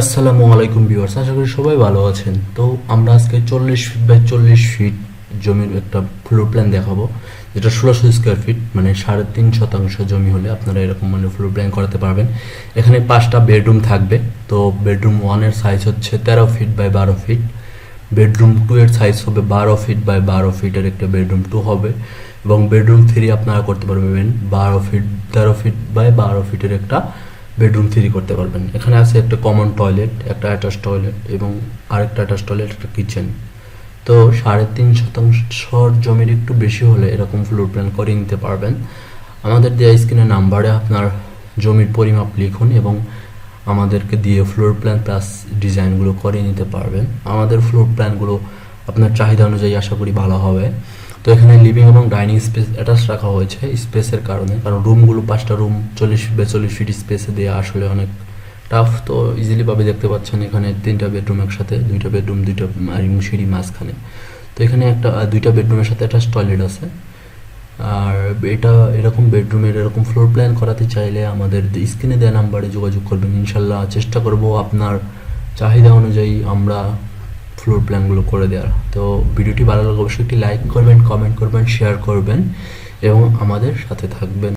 আসসালামু আলাইকুম ভিউয়ার্স, আশা করি সবাই ভালো আছেন। তো আমরা আজকে চল্লিশ ফিট বাই চল্লিশ ফিট জমির একটা ফ্লোর প্ল্যান দেখাবো, যেটা ষোলোশো স্কোয়ার ফিট মানে সাড়ে তিন শতাংশ জমি হলে আপনারা এরকম মানে ফ্লোর প্ল্যান করাতে পারবেন। এখানে পাঁচটা বেডরুম থাকবে, তো বেডরুম ওয়ানের সাইজ হচ্ছে তেরো ফিট বাই বারো ফিট বেডরুম টু এর সাইজ হবে বারো ফিট বাই বারো ফিটের একটা বেডরুম টু হবে, এবং বেডরুম থ্রি আপনারা করতে পারবেন বারো ফিট তেরো ফিট বাই বারো ফিটের একটা বেডরুম থ্রি করতে পারবেন। এখানে আছে একটা কমন টয়লেট একটা অ্যাটাচ টয়লেট এবং আরেকটা অ্যাটাচ টয়লেট একটা কিচেন তো সাড়ে তিন শতাংশর জমির একটু বেশি হলে এরকম ফ্লোর প্ল্যান করে নিতে পারবেন। আমাদের দেওয়া স্ক্রিনের নাম্বারে আপনার জমির পরিমাপ লিখুন এবং আমাদেরকে দিয়ে ফ্লোর প্ল্যান প্লাস ডিজাইনগুলো করে নিতে পারবেন। আমাদের ফ্লোর প্ল্যানগুলো আপনার চাহিদা অনুযায়ী আশা করি ভালো হবে। তো এখানে লিভিং এবং ডাইনিং স্পেস অ্যাটাচ রাখা হয়েছে স্পেসের কারণে। কারণ রুমগুলো পাঁচটা রুম চল্লিশ বাই চল্লিশ ফিট স্পেসে দেওয়া আসলে অনেক টাফ তো ইজিলি ভাবে দেখতে পাচ্ছেন এখানে তিনটা বেডরুম একসাথে, দুইটা বেডরুম দুইটা এবং সিঁড়ি মাঝখানে। তো এখানে একটা দুইটা বেডরুমের সাথে অ্যাটাচ টয়লেট আছে। আর এটা এরকম বেডরুমের এরকম ফ্লোর প্ল্যান করাতে চাইলে আমাদের স্ক্রিনে দেওয়া নাম্বারে যোগাযোগ করবেন। ইনশাল্লাহ চেষ্টা করব আপনার চাহিদা অনুযায়ী আমরা ফ্লোর প্ল্যানগুলো করে দেওয়ার। তো ভিডিওটি ভালো লাগলে অবশ্যই একটি লাইক করবেন কমেন্ট করবেন শেয়ার করবেন এবং আমাদের সাথে থাকবেন।